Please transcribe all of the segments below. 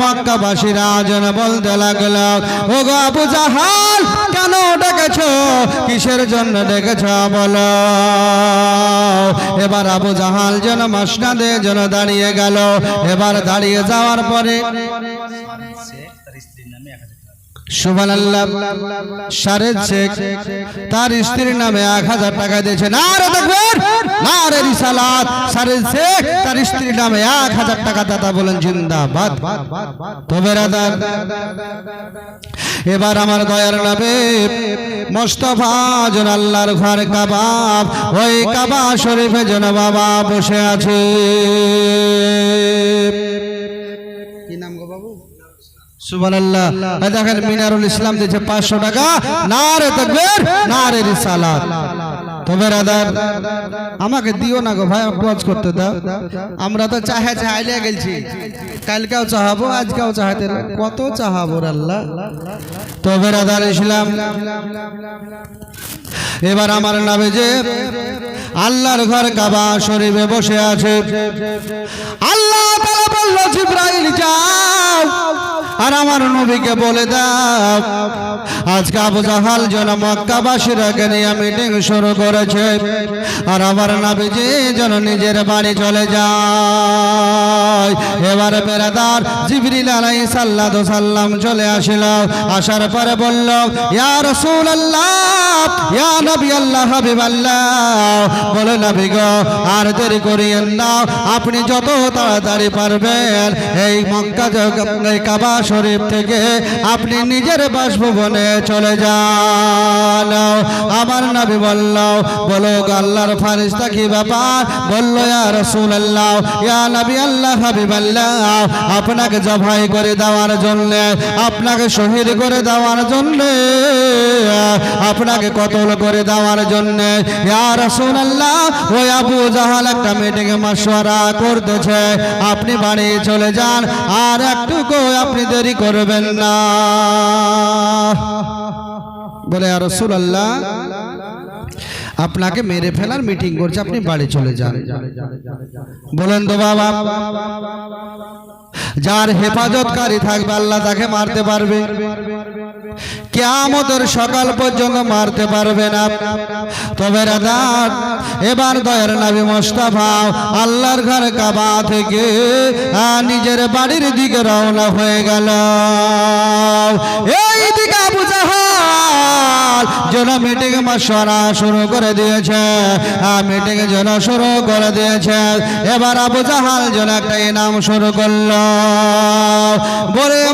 মক্কাবাসীরা যেন বলতে লাগল ও গো আবু জাহাল, কেন ডেকেছ? কিসের জন্য ডেকেছ বল? এবার আবু জাহাল যেন মাসনাদে যেন দাঁড়িয়ে গেল। এবার দাঁড়িয়ে যাওয়ার পরে সুবান আল্লাহ সারেদ শেখ তার স্ত্রীর নামে এক হাজার টাকা দিয়েছে। না রে দেখবেন না রে শেখ তার স্ত্রীর নামে এক হাজার টাকা দাদা বলেন, জিন্দাবাদ। তো বেরাদার এবার আমার দয়ার নামে মোস্তফা জন আল্লাহর ঘর কাবাব ওই কাবা শরীফে যেন বাবা বসে আছে। সুবহানাল্লাহ। দেখেন মিনারুল ইসলাম দিয়েছে পাঁচশো টাকা। না রে তকবীর না রে রিসালাত। তো বেরাদার আমাকে দিও না গো ভাই ওয়াজ করতে দাও। আমরা তো চাহে চাইলে গেছি। কালকেও চাহাবো, আজকেও চাহাতে কত চাহাবো আল্লাহ। তো বেরাদার ইসলাম, এবার আমার নামে যে আল্লাহর ঘর কাবা শরীফে বসে আছে। আল্লাহ তাআলা বলল, জিব্রাইল, যাও। আর আমার নবীকে বলে দাও, আজকে আবু জাহাল যেন মক্কাবাসীরাকে নিয়ে মিটিং শুরু করেছে, আর আমার নবীজি যেন নিজের বাড়ি চলে যায়। এবারে বেড়াদার জিবরিল আলাই সাল্লাহ সাল্লাম চলে আসিল, আসার পরে বলল, ইয়া রাসূলুল্লাহ ইয়া নবী আল্লাহ হাবিবাল্লাহ বলে নবী গো, আর দেরি করিয়েন না। আপনি যত তাড়াতাড়ি পারবেন, এই মক্কা কাবা শরীফ থেকে আপনি নিজের বাসভবনে চলে যান। আমার নবী বলল, বলো আল্লাহর ফারিস্তা কি ব্যাপার? বলল, ইয়া রাসূলুল্লাহ, ইয়া নবী আল্লাহ হাবিবাল্লাহ আপনাকে জবাই করে দেওয়ার জন্য, আপনাকে শহীদ করে দেওয়ার জন্য, আপনাকে কতল করে দেওয়ার জন্য। রাসূলুল্লাহ ওই আবু জাহাল, একটা মিটিংয়ে মশওয়ারা করতেছে। আপনি বাড়ি চলে যান, আর একটুকু আপনি দেরি করবেন না। বলে আর রাসূলুল্লাহ আপনাকে মেরে ফেলার মিটিং করছে, আপনি বাড়ি চলে যান। বলেন তো বাবা, যার হেফাজতকারী থাকবে, আল্লাহ তাকে মারতে পারবে। কেয়ামতের সকাল পর্যন্ত মারতে পারবে না। তবে রাদার এবার দয়ের নবী মোস্তফা আল্লাহর ঘর কাবা থেকে নিজের বাড়ির দিকে রওনা হয়ে গেল। এই দিকে জাহাল যেন মিটিং শুরু করে দিয়েছে। মিটিং যেন শুরু করে দিয়েছে। এবার আবু জাহাল যেন একটা ইনাম শুরু বলে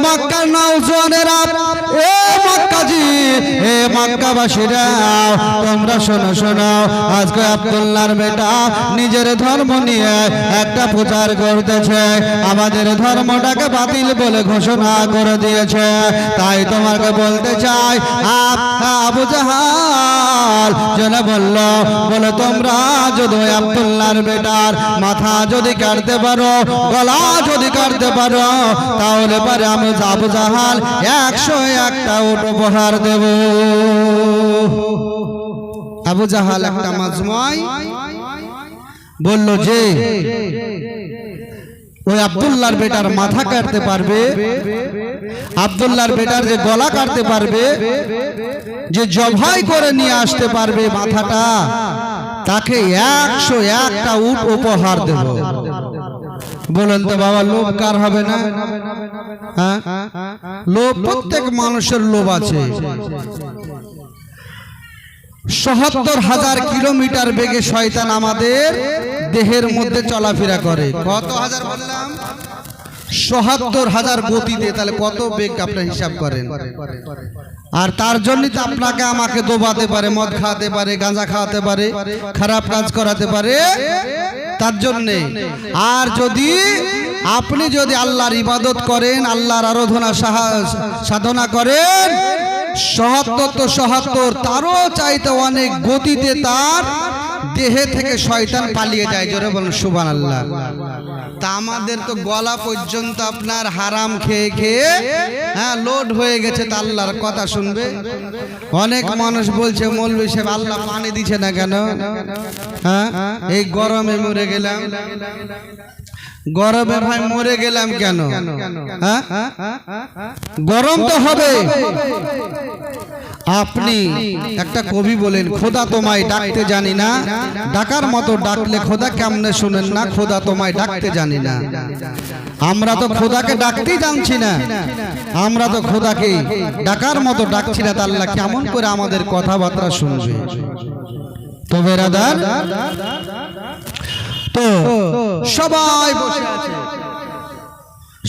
করতেছে। আমাদের ধর্মটাকে বাতিল বলে ঘোষণা করে দিয়েছে। তাই তোমাকে বলতে চাই আপ- আবু জাহাল যেন বলল, বলে তোমরা যদি আব্দুল্লাহর বেটার মাথা যদি কাটতে পারো, গলা যদি কাটতে পারো, তাহলে পারে আমি আবু জাহাল, একশো একটা উট উপহার দেব। আবু জাহাল একটা মাজময় বলল, যে ওই আব্দুল্লাহর বেটার মাথা কাটতে পারবে, আব্দুল্লাহর বেটার যে গলা কাটতে পারবে, যে জবাই করে নিয়ে আসতে পারবে মাথাটা, তাকে একশো একটা উট উপহার দেব। বলেন তো বাবা, লোভ কার হবে না? হ্যাঁ? লোভ প্রত্যেক মানুষের লোভ আছে। সহাত্তর হাজার কিলোমিটার বেগে শয়তান আমাদের দেহের মধ্যে চলাফেরা করে। কত হাজার বললাম? সহাত্তর হাজার গতিতে। তাহলে কত বেগ আপনার হিসাব করেন? আর তার জন্য তো আপনাকে আমাকে দোবাতে পারে, মদ খাওয়াতে পারে, গাঁজা খাওয়াতে পারে, খারাপ কাজ করাতে পারে। তার জন্যে। আর যদি আপনি যদি আল্লাহর ইবাদত করেন, আল্লাহর আরাধনা সাধনা করেন সহাত্তর তো সহাত্তর, তারও চাইতে অনেক গতিতে তার দেহে থেকে শয়তান পালিয়ে যায়, জোরে বলেন সুবান আল্লাহ তা আমাদের তো গলা পর্যন্ত আপনার হারাম খেয়ে খেয়ে হ্যাঁ লোড হয়ে গেছে তা আল্লাহর কথা শুনবে। অনেক মানুষ বলছে মৌলবি সাহেব, আল্লাহ পানি দিছে না কেন? হ্যাঁ এই গরমে মরে গেলাম। গরমে ভাই মরে গেলাম কেন? হ্যাঁ? গরম তো হবে। আপনি একটা কবি বলেন, খোদা তোমায় ডাকতে জানি না। ডাকার মতো ডাকলে খোদা কেমনে শুনেন না? খোদা তোমায় ডাকতে জানি না। আমরা তো খোদাকে ডাকতেই জানছি না। আমরা তো খোদাকে ডাকার মতো ডাকছি না। তা আল্লাহ কেমন করে আমাদের কথাবার্তা শুনবে? তবে বেরাদার তো সবাই বসে আছে।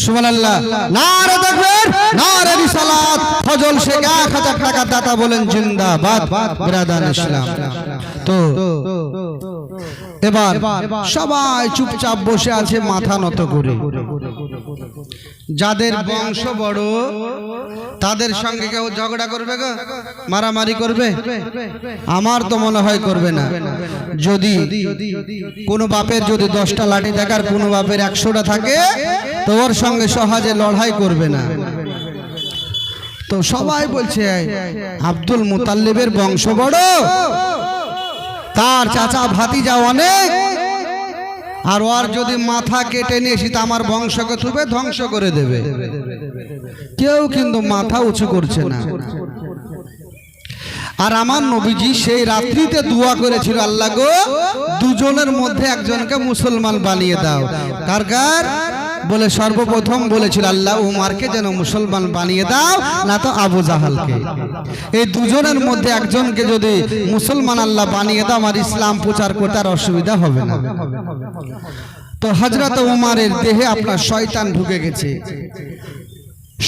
সুবহানাল্লাহ। নারে তাকবীর নারে রিসালাত। ফজল শেখ 1000 টাকা বলেন এবার সবাই চুপচাপ বসে আছে, মাথা নত করে। যাদের বংশ বড় তাদের সঙ্গে কেউ ঝগড়া করবে গো মারামারি করবে আমার তো মনে হয় করবে না যদি কোনো বাপের যদি দশটা লাঠি থাকে আর কোনো বাপের একশোটা থাকে তো ওর সঙ্গে সহজে লড়াই করবে না তো সবাই বলছে আব্দুল মুতাল্লিবের বংশ বড় তার চাচা ভাতিজা অনেক আর ওর যদি মাথা কেটে নিয়ে এসে আমার বংশকে তুবে ধ্বংস করে দেবে। কেউ কিন্তু মাথা উঁচু করছে না। আর আমার নবীজি সেই রাত্রিতে দোয়া করেছিল, আল্লাহ গো, দুজনের মধ্যে একজনকে মুসলমান বানিয়ে দাও। কার কার? বলে সর্বপ্রথম বলেছিল, আল্লাহ উমারকে যেন মুসলমান বানিয়ে দাও, না তো আবু জাহালকে। এই দুজনের মধ্যে একজনকে যদি মুসলমান আল্লাহ বানিয়ে দাও, আমার ইসলাম প্রচার করতে আর অসুবিধা হবে না। তো হজরত উমারের দেহে আপনার শয়তান ঢুকে গেছে।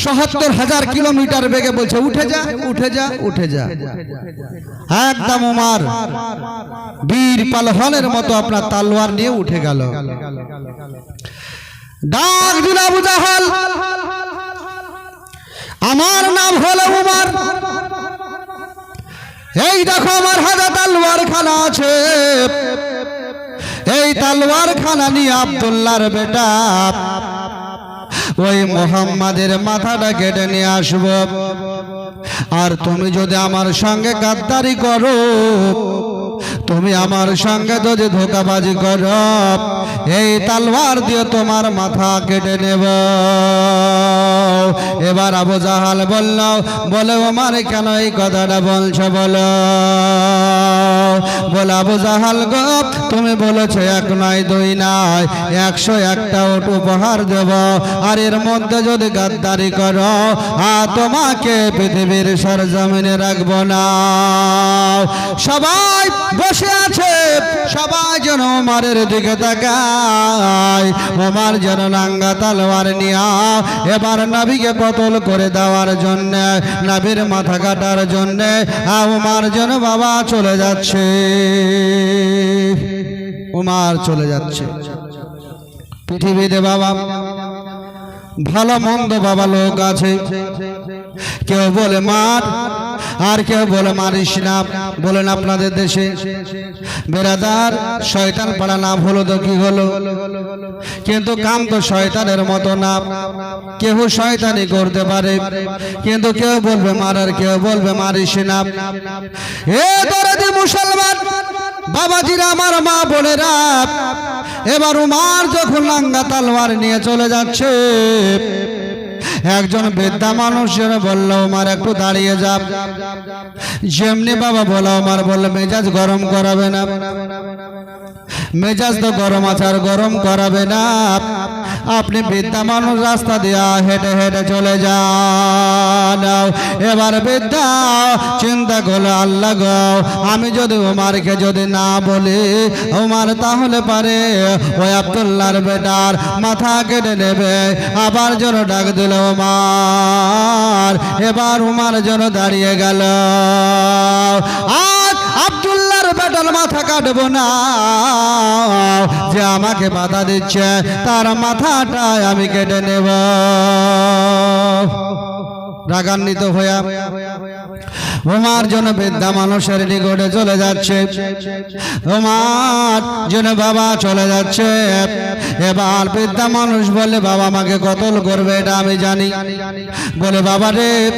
সহাত্তর হাজার কিলোমিটার বেগে বলছে, উঠে যা উঠে যা উঠে যা। একদম উমার বীর পালহনের মতো আপনার তালোয়ার নিয়ে উঠে গেল। ডাক দিল আবু জাহাল আমার নাম হলো উমার। এই দেখো আমার হাতে তালোয়ার খানা আছে। এই তালোয়ার খানা নিয়ে আব্দুল্লাহর বেটা। ওই মোহাম্মদের মাথাটা কেটে নিয়ে আসব। আর তুমি যদি আমার সঙ্গে গাদ্দারি করো তুমি আমার সঙ্গে যদি ধোকাবাজি করো, এই তালওয়ার দিয়ে তোমার মাথা কেটে নেব। এবার আবু জাহাল বলল, বলে আমার কেন এই কথাটা বলছো বলো? বলে আবু জাহাল, গো, তুমি বলেছ এক নয়, দুই নয়, একশো একটা ওট উপহার দেব। আর এর মধ্যে যদি গাদ্দারি করো, আ, তোমাকে পৃথিবীর সরজমিনে রাখব না। সবাই বসে। আছে, সবাই যেন ওমারের দিকে তাকায়। ওমার যেন নাঙ্গা তালোয়ার নিয়া এবার নাবিকে কতল করে দেওয়ার জন্য, নাবির মাথা কাটার জন্য ওমার যেন বাবা চলে যাচ্ছে। উমার চলে যাচ্ছে। পৃথিবীতে বাবা, ভালো মন্দ বাবা লোক আছে। কেউ বলে মার, আর কেউ বলে মারিস না। বলেন আপনাদের দেশে, বেরাদার, শয়তান পাড়া নাম হলো তো কি হলো? কিন্তু কাম তো শয়তানের মতো না। কেউ শয়তানি করতে পারে, কিন্তু কেউ বলবে মার, আর কেউ বলবে মারিস না। মুসলমান, বাবাজিরা, আমার মা বলে বোনেরা, এবার উমার যখন লাঙ্গা তালোয়ার নিয়ে চলে যাচ্ছে একজন বৃদ্ধা মানুষ যেন বলল আমার একটু দাঁড়িয়ে যা। যেমনি বাবা বলো আমার বলল, মেজাজ গরম করাবে না। মেজাজ তো গরম আছে, আর গরম করাবে না। আপনি বৃদ্ধা মানুষ রাস্তা দিয়া হেঁটে হেঁটে চলে যান। এবার বৃদ্ধা চিন্তা করল আল্লাহ গো, আমি যদি উমারকে যদি না বলি, উমার তাহলে পারে, ওই আব্দুল্লাহর বেটার মাথা কেটে নেবে, আবার যেন ডাক দিল উমার। এবার উমার যেন দাঁড়িয়ে গেল। আব্দুল্লাহর বেটার মাথা কাটবো না। যে আমাকে বাধা দিচ্ছে, তার মাথাটা আমি কেটে নেব। রাগান্বিত হইয়া ওমার জন্য বৃদ্ধা মানুষের নিকটে চলে যাচ্ছে। ওমার জন্য বাবা চলে যাচ্ছে। এবার বৃদ্ধা মানুষ বলে, বাবা আমাকে কতল করবে এটা আমি জানি। বলে, বাবা রে,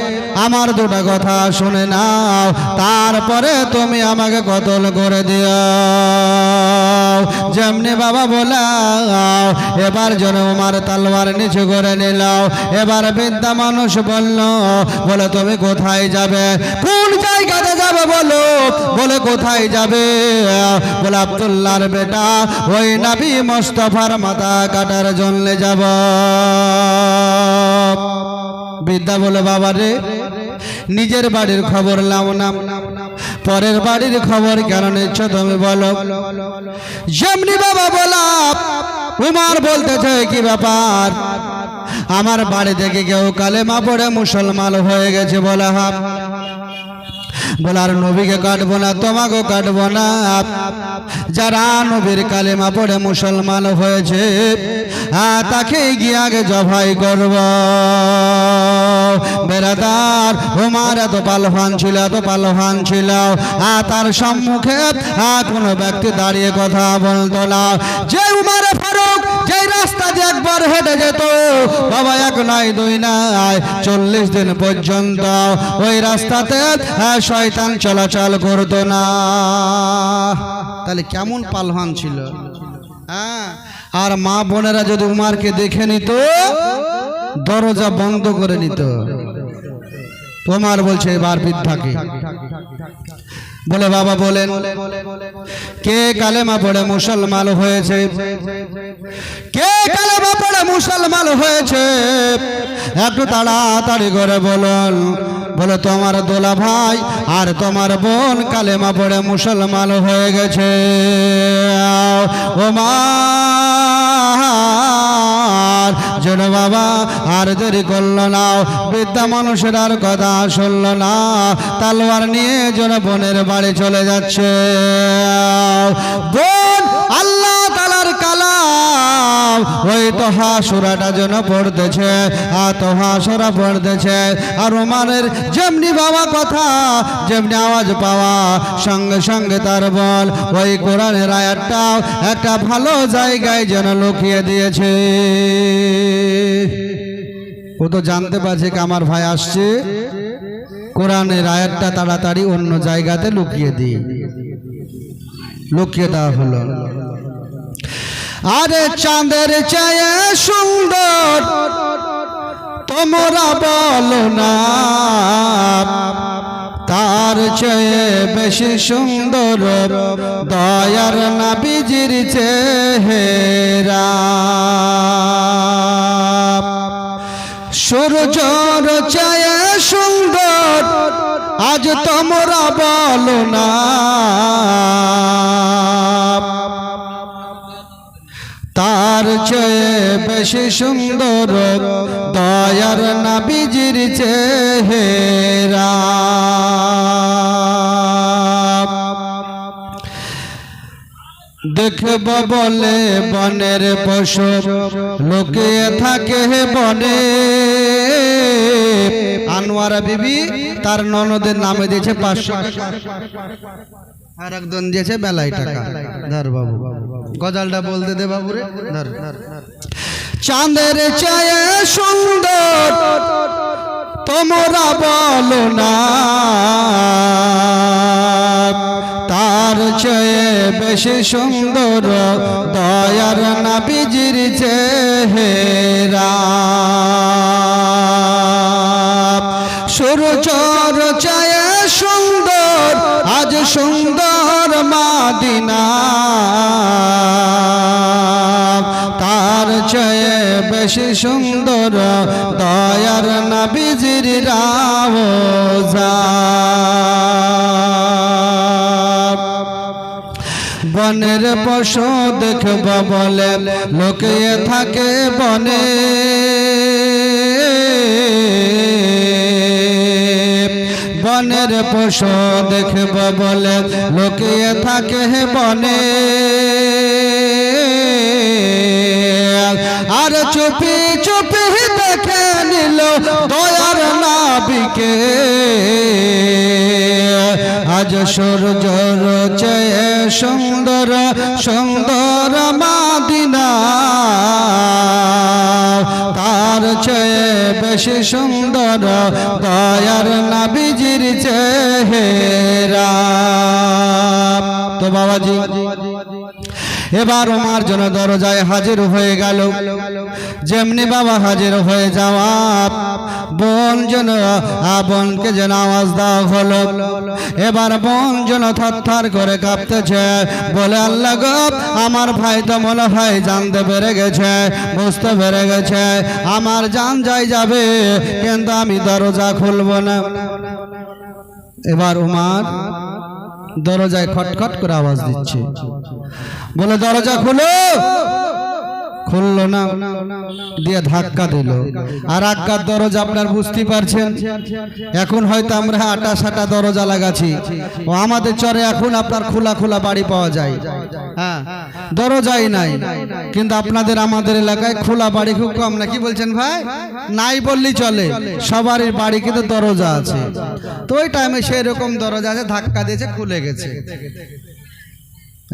আমার দুটা কথা শুনে নাও। তারপরে তুমি আমাকে কতল করে দিও। যেমনি বাবা বলাও এবার যেন উমার তালওয়ার নিচু করে নিলাও এবার বৃদ্ধা মানুষ বলল, বলে, তুমি কোথায় যাবে? কোন জায়গাতে যাবে বলো? বলে কোথায় যাবে? বলে আব্দুল্লাহর বেটা, ওই নাবি মোস্তফার মাথা কাটার জন্য যাব। বিদ্যা বলে, বাবা রে, নিজের বাড়ির খবর নাও নাম পরের বাড়ির খবর কেন নিচ্ছ তুমি বলো? যেমনি বাবা বলা, উমার বলতেছে, কি ব্যাপার? আমার বাড়ি থেকে কেউ কালেমা পড়ে মুসলমান হয়ে গেছে বলা হাব বলার নবীকে কাটবো না তোমাকেও কাটবো না। যারা নবীর কালেমা পড়ে মুসলমান হয়েছে আহ, তাকে গিয়ে আগে জবাই করব। বেড়াদার হুমার এত পালহান ছিল এত পালহান ছিল। আহ, তার সম্মুখে আহ, কোনো ব্যক্তি দাঁড়িয়ে কথা বলতো না। যে উমারে চলাচল না। তাহলে কেমন পালহান ছিল? হ্যাঁ আর মা বোনেরা যদি উমারকে দেখে নিত, দরজা বন্ধ করে নিত। তোমার বলছে, এবার বৃদ্ধাকে বলে বাবা বলেন, কে কালেমা পড়ে মুসলমান হয়েছে? কে কালেমা পড়ে মুসলমান হয়েছে? একটু তাড়াতাড়ি করে বলুন। বলে, তোমার দোলা ভাই আর তোমার বোন কালেমা পড়ে মুসলমান হয়ে গেছে। ও মা! যেন বাবা, আর দেরি করল না। বৃদ্ধা মানুষের আর কথা শুনলো না। তালোয়ার নিয়ে জন বোনের বাড়ি চলে যাচ্ছে। বোন, আল্লাহ ওই তোহা সুরাটা যেন পড়তেছে, আর তোহা সুরা পড়তেছে। আর ওমানের যেমনি বাবা কথা, যেমনি আওয়াজ পাওয়া, সঙ্গে সঙ্গে তার বল। ওই কোরআনের আয়াতটাও একটা ভালো জায়গায় যেন লুকিয়ে দিয়েছে। ও তো জানতে পারছে কি আমার ভাই আসছে? কোরআনের আয়াতটা তাড়াতাড়ি অন্য জায়গাতে লুকিয়ে দিই। লুকিয়ে দেওয়া হলো। আরে চাঁদের চেয়ে সুন্দর, তোমরা বলো না। তার চেয়ে বেশি সুন্দর দয়ার নাবিজির চেহারা। সূর্যর চেয়ে সুন্দর, আজ তোমরা বলো না। বেশি সুন্দর, দয়ার নাবিজির চেহারা। দেখব বলে বনের পশু লোকে থাকে বনে। আনোয়ারা বিবি, তার ননদের নামে দিয়েছে পাঁচশো আর একজন দিয়েছে বেলায় টাকা। ধর বাবু, গজালটা বলতে দে বাবু রে ধর। চাঁদের চায়ে সুন্দর, তোমরা বলো না। তার চেয়ে বেশি সুন্দর দয়ার নাবিজির চেহারা। সূর্যর চেয়ে সুন্দর, আজ সুন্দর মাদিনা। বেশি সুন্দর, দয়ার নাবিজির রাওজা। বনের পশু দেখব বলে লোকে থাকে বনে। বনের পশু দেখব বলে লোকে থাকে বনে। আর চুপি চুপি দেখে নিল দয়ার নাবিকে। আজ সূর্য চেয়ে সুন্দর সুন্দর মাদিনা। তার চেয়ে বেশি সুন্দর দয়ার নাবিজির চেহেরা। তো বাবাজি এবার ওমার জন্য দরজায় হাজির হয়ে গেল। যেমনি বাবা হাজির হয়ে যাওয়া, বোন যেন বোনকে যেন আওয়াজ দেওয়া হলো। এবার বোন যেন থরথর করে কাঁপতেছে, বলে, আল্লাহ গো, আমার ভাই তো মনে হয় জানতে পেরে গেছে, বুঝতে পেরে গেছে, আমার জান যাই যাবে, কিন্তু আমি দরজা খুলবো না। এবার উমার দরজায় খটখট করে আওয়াজ দিচ্ছে। বলে দরজা খুলো! খুললো না, দিয়ে ধাক্কা দিল। আর আজ্ঞার দরজা আপনার বুঝতে পারছেন? এখন হয়তো আমরা আটা সাটা দরজা লাগাছি ও আমাদের চরে এখন আপনার খোলা খোলা বাড়ি পাওয়া যায়। হ্যাঁ দরজাই নাই। কিন্তু আপনাদের আমাদের এলাকায় খোলা বাড়ি খুব কম। না কি বলছেন ভাই? নাই বললি চলে। সবারই বাড়ি কিন্তু দরজা আছে। তো ওই টাইমে সেই রকম দরজা আছে, ধাক্কা দিয়েছে, খুলে গেছে।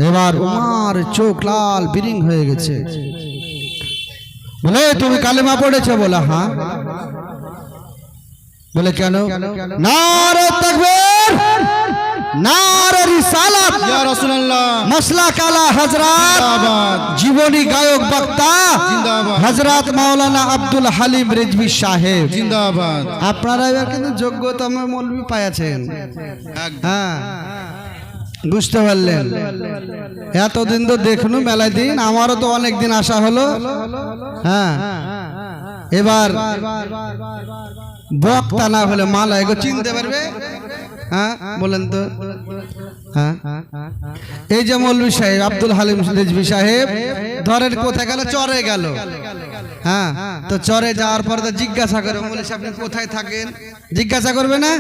এবার উমার চোখ লাল, বিরিং হয়ে গেছে। বলে তুমি কালেমা পড়েছো বলে হ্যাঁ বলে কেন? নারে তাকবীর নারে রিসালাত ইয়া রাসূলুল্লাহ। মসলা কালা হজরত জিন্দাবাদ। জীবনী গায়ক বক্তা। হজরত মাওলানা আব্দুল হালিম রেজভি সাহেব। জিন্দাবাদ। আপনারা এবার কিন্তু যোগ্যতম মৌলবি পাইয়াছেন। হ্যাঁ। বুঝতে পারলেন? এতদিন তো দেখনু মেলায় দিন আমারও তো অনেক দিন আসা হলো। হ্যাঁ। এবার বক্তা না হলে মালা এগো চিনতে পারবে? হ্যাঁ বলেন তো। হ্যাঁ। এই যে মৌলভী সাহেব আব্দুল হালিম রেজভি সাহেব ধরেন কোথায় গেল? চরে গেল। হ্যাঁ তো চরে যাওয়ার পরে তো জিজ্ঞাসা করে বলে আপনি কোথায় থাকেন? জিজ্ঞাসা করবে না?